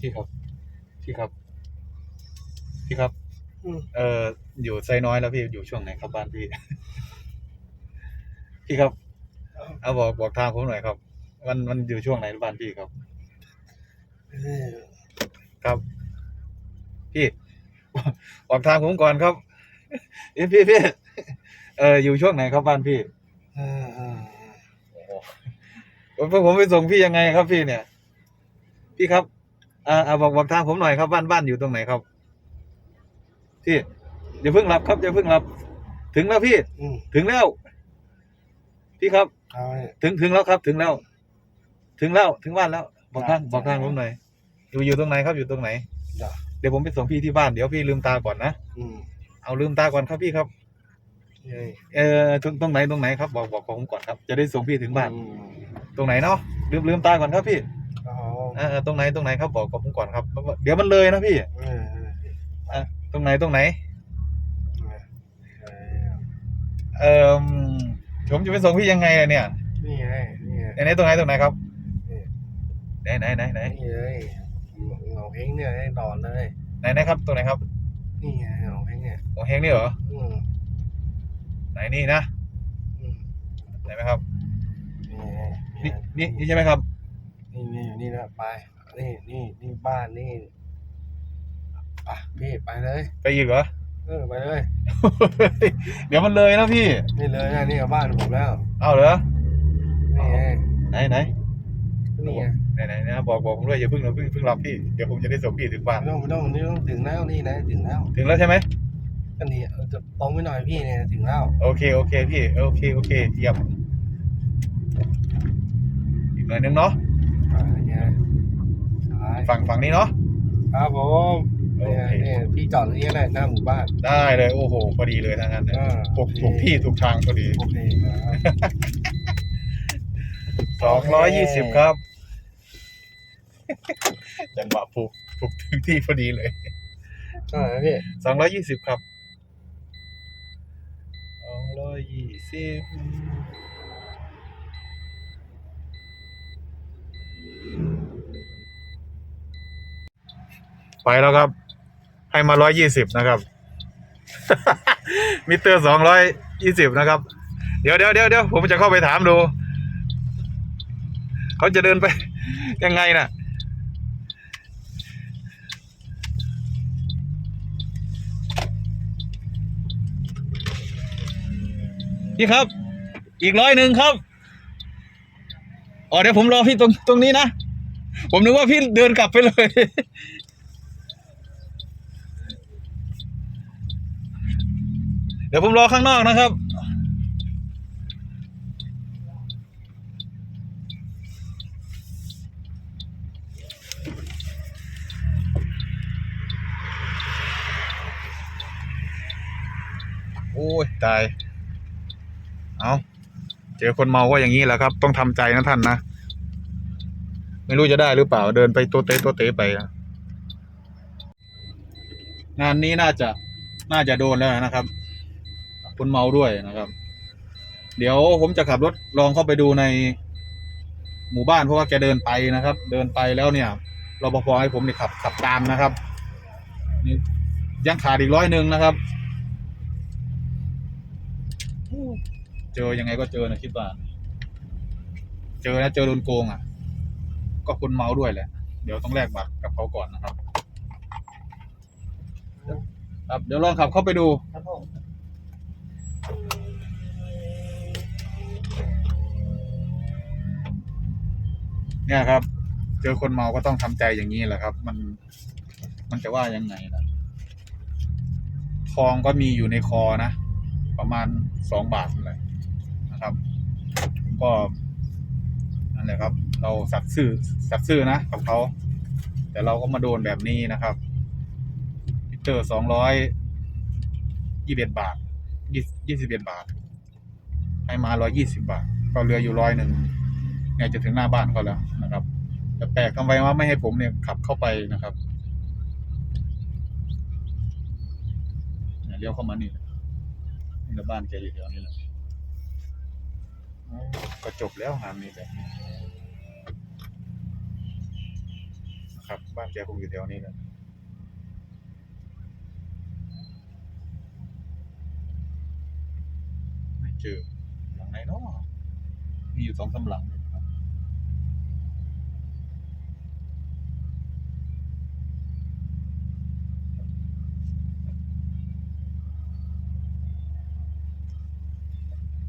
พี่ครับ อืม เอออยู่ไซน้อยแล้วพี่อยู่ช่วงไหนครับบ้านพี่ พี่ครับ เอาบอกบอกทางผมหน่อยครับ มันมันอยู่ช่วงไหนบ้านพี่ครับ เออครับ พี่ บอกทางผมก่อนครับเอ้ยพี่พี่เอออยู่ช่วงไหนครับบ้านพี่เออเออผมผมไปส่งพี่ยังไงครับพี่เนี่ย พี่ครับ อ่าอ่าบอกบอกทางผมหน่อยครับบ้านบ้านอยู่ตรงไหนครับพี่อย่าเพิ่งรับครับอย่าเพิ่งรับ ถึงแล้วพี่ อืมถึงแล้ว พี่ครับ เอาเนี่ยถึงถึงแล้วครับถึงแล้ว ถึงแล้วถึงบ้านแล้ว บอกทางครับบอกทางผมหน่อยอยู่อยู่ตรงไหนครับอยู่ตรงไหนเดี๋ยวเดี๋ยวผมไปส่งพี่ที่บ้านเดี๋ยวพี่ลืมตาก่อนนะอืมเอาลืมตาก่อนครับพี่ครับ เย้ยเออตรงตรงไหนตรงไหนครับบอกบอกผมก่อนครับ จะได้ส่งพี่ถึงบ้าน อืมตรงไหนเนาะลืมลืมตาก่อนครับพี่ เอาเออเออตรงไหนตรงไหนครับบอกกับผมก่อนครับแล้วก็เดี๋ยวมันเลยนะพี่เออเอออะตรงไหนตรงไหน เออเออผมจะไปส่งพี่ยังไงอะเนี่ยนี่ไงนี่ไงไหนไหนตรงไหนตรงไหนครับนี่ไหนไหนไหนไหนนี่เลยเหงาเฮงเนี่ยให้ดอนเลย ไหนไหนครับตรงไหนครับนี่ไงเหงาเฮงเนี่ยหัวเฮงนี่เหรออืมไหนนี่นะอืมไหนไหมครับนี่ไงนี่นี่นี่ใช่ไหมครับ นี่นี่อยู่นี่นะไป นี่นี่นี่บ้านนี่อะพี่ไปเลย ไปอีกเหรอ เออไปเลย เดี๋ยวมันเลยนะพี่ นี่เลยนะนี่กับบ้านผมแล้ว เอาเหรอ นี่ไงไหนไหนนี่ไงไหนไหนนะบอกบอกผมด้วยอย่าเพิ่งอย่าเพิ่งเพิ่งรับพี่ เดี๋ยวผมจะได้ส่งพี่ถึงบ้านไม่ต้องไม่ต้องนี่ต้องถึงแล้วนี่นะถึงแล้ว ถึงแล้วใช่ไหมก็นี่เออจะตรงไปหน่อยพี่เนี่ยถึงแล้ว โอเคโอเคพี่ โอเคโอเคเยี่ยมอีกหน่อยนึงเนาะ อ่าเนี่ยซ้ายฝั่งฝั่งนี้เนาะ ครับผมโอเนี่ยเค เนี่ยพี่จอดตรงนี้แหละหน้าหมู่บ้าน ได้เลยโอ้โหพอดีเลยทางนั้นเนี่ยอ่า ถูกถูกที่ถูกทางพอดี โอเคครับสองร้อยยี่สิบครับ จังหวะผูกผูกถึงที่พอดีเลยเท่าไหร่นะพี่สองร้อยยี่สิบครับสองร้อยยี่สิบ ไปแล้วครับ ให้มาร้อยยี่สิบนะครับ มิเตอร์สองร้อยยี่สิบนะครับ เดี๋ยวเดี๋ยวเดี๋ยวเดี๋ยวผมจะเข้าไปถามดู เขาจะเดินไป ยังไงน่ะพี่ครับ อีกร้อยหนึ่งครับอ๋อเดี๋ยวผมรอพี่ตรงตรงนี้นะ ผมนึกว่าพี่เดินกลับไปเลย เดี๋ยวผมรอข้างนอกนะครับ โอ้ย ตาย เอาเจอคนเมาก็อย่างนี้แหละครับ ต้องทำใจนะท่านนะ ไม่รู้จะได้หรือเปล่า เดินไปตัวเตะตัวเตะไปนะงานนี้น่าจะน่าจะโดนแล้วนะครับ คนเมาด้วยนะครับ เดี๋ยวผมจะขับรถลองเข้าไปดูในหมู่บ้านเพราะว่าแกเดินไปนะครับ เดินไปแล้วเนี่ยรปภให้ผมเนี่ยขับขับตามนะครับนี่ยังขาดอีกร้อยหนึ่งนะครับ เจอยังไงก็เจอนะคิดว่า เจอนะเจอโดนโกงอะ ก็คนเมาด้วยแหละ เดี๋ยวต้องแลกบัตรกับเขาก่อนนะครับ ครับเดี๋ยวลองขับเข้าไปดูครับผม เนี่ยครับ เจอคนเมาก็ต้องทำใจอย่างนี้แหละครับ มันมันจะว่ายังไงล่ะทองก็มีอยู่ในคอนะ ประมาณสองบาทเลยนะครับ ก็นั่นแหละครับ เราสัตย์ซื่อสัตย์ซื่อนะกับเขาแต่เราก็มาโดนแบบนี้นะครับมิเตอร์สองร้อยยี่สิบเอ็ดบาท ยี่สิบเอ็ดบาท ให้มาร้อยยี่สิบาท ก็เหลืออยู่ร้อยหนึ่งเนี่ยจะถึงหน้าบ้านเขาแล้วนะครับ แต่แปลกทำไมว่าไม่ให้ผมเนี่ยขับเข้าไปนะครับเนี่ยเลี้ยวเข้ามานี่นี่ละบ้านแกอยู่แถวนี้แหละก็จบแล้วงานนี้แบบนี้นะครับ บ้านแกคงอยู่แถวนี้แหละ จอหลังไหนเนาะมีอยู่สองสามหลังเลยครับ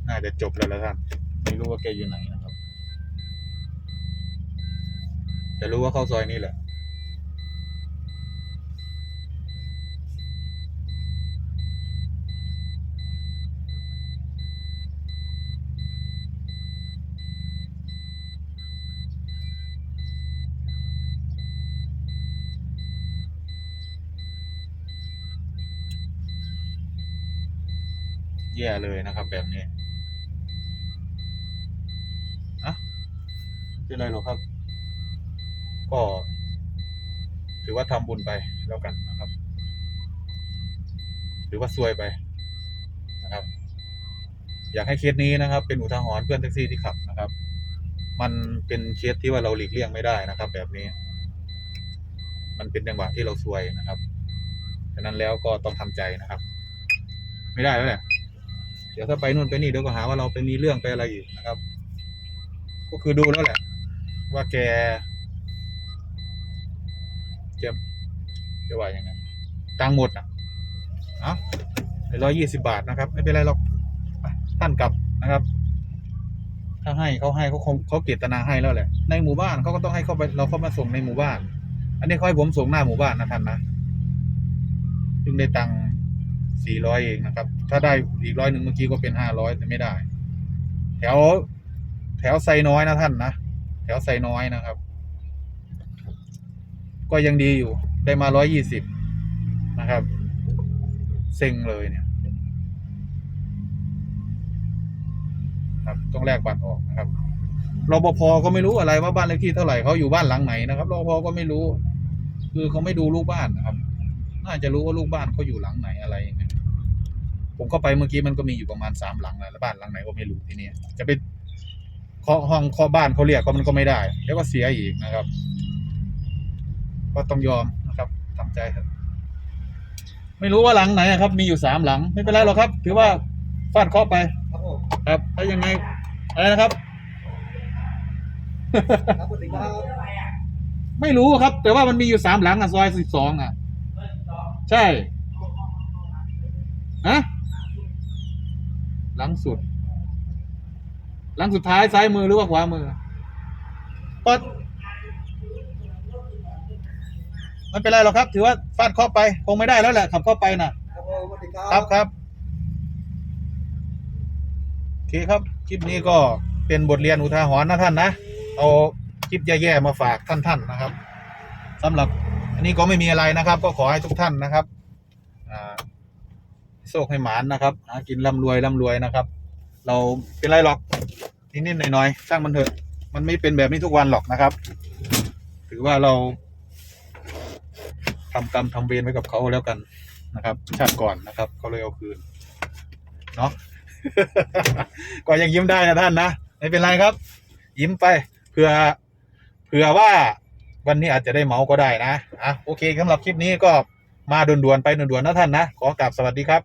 น่าจะจบแล้วแล้วท่านไม่รู้ว่าแกอยู่ไหนนะครับ แต่รู้ว่าเข้าซอยนี้แหละ แย่เลยนะครับ แบบนี้อะเป็นไรหรอครับ ก็ถือว่าทำบุญไปแล้วกันนะครับหรือว่าซวยไปนะครับ อยากให้เคสนี้นะครับ เป็นอุทาหรณ์เพื่อนแท็กซี่ที่ขับนะครับ มันเป็นเคสที่ว่าเราหลีกเลี่ยงไม่ได้นะครับ แบบนี้ มันเป็นจังหวะที่เราซวยนะครับ ฉะนั้นแล้วก็ต้องทำใจนะครับ ไม่ได้แล้วแหละ ดี๋ยวถ้าไปนู่นไปนี่เดี๋ยวก็หาว่าเราไปมีเรื่องไปอะไรอีกนะครับ ก็คือดูแล้วแหละ ว่าแกจะจะว่ายังไงตังหมดอะเอ้าร้อยยี่สิบาทนะครับ ไม่เป็นไรหรอกท่านกลับนะครับ ถ้าให้เขาให้เขาคงเขาเกตนาให้แล้วแหละ ในหมู่บ้านเขาก็ต้องให้เขาไปเราเข้ามาส่งในหมู่บ้าน อันนี้เขาให้ผมส่งหน้าหมู่บ้านนะท่านนะซึ่งได้ตังค์ สี่ร้อยเองนะครับ ถ้าได้อีกร้อยหนึ่งเมื่อกี้ก็เป็นห้าร้อยแต่ไม่ได้ แถวแถวไซน้อยนะท่านนะแถวไซน้อยนะครับ ก็ยังดีอยู่ได้มาร้อยยี่สิบนะครับเซ็งเลยเนี่ยครับต้องแลกบัตรออกนะครับรปภก็ไม่รู้อะไรว่าบ้านเลขที่เท่าไหร่เขาอยู่บ้านหลังไหนนะครับรปภก็ไม่รู้ คือเขาไม่ดูลูกบ้านนะครับ น่าจะรู้ว่าลูกบ้านเขาอยู่หลังไหนอะไรยังไง ผมเข้าไปเมื่อกี้มันก็มีอยู่ประมาณสามหลังนะแล้วบ้านหลังไหนก็ไม่รู้ที่นี่จะไปเคาะห้องเคาะบ้านเขาเรียกก็มันก็ไม่ได้แล้วก็เสียอีกนะครับ ก็ต้องยอมนะครับทำใจครับ ไม่รู้ว่าหลังไหนอะครับ มีอยู่สามหลัง ไม่เป็นไรหรอกครับ ถือว่าฟาดเคราะห์ไปครับผมครับถ้ายังไงอะไรนะครับครับสวัสดีครับไม่รู้ครับ แต่ว่ามันมีอยู่สามหลังอะซอยสิบสองอะ ใช่ ฮะ หลังสุด หลังสุดท้ายซ้ายมือหรือว่าขวามือก็ไม่เป็นไรหรอกครับ ถือว่าฟาดเคราไป คงไม่ได้แล้วแหละ ขับเข้าไปน่ะครับครัครับครับโอเคครับ คลิปนี้ก็เป็นบทเรียนอุทาหรณ์นะท่านนะ เอาคลิปแย่ๆมาฝากท่านๆนะครับสำหรับ อันนี้ก็ไม่มีอะไรนะครับ ก็ขอให้ทุกท่านนะครับ อ่า โชคให้หมานนะครับหากินร่ำรวยร่ำรวยนะครับ เราเป็นไรหรอกนิดๆหน่อยๆสร้างมันเถอะ มันไม่เป็นแบบนี้ทุกวันหรอกนะครับ ถือว่าเราทำกรรมทำเวรไว้กับเขาแล้วกันนะครับ ชาติก่อนนะครับเขาเลยเอาคืนเนาะก็ยังยิ้มได้นะท่านนะไม่เป็นไรครับ ยิ้มไปเผื่อเผื่อว่าวันนี้อาจจะได้เมาก็ได้นะอะโอเคสำหรับคลิปนี้ก็มาด่วนๆไปด่วนๆนะท่านนะ ขอกราบสวัสดีครับ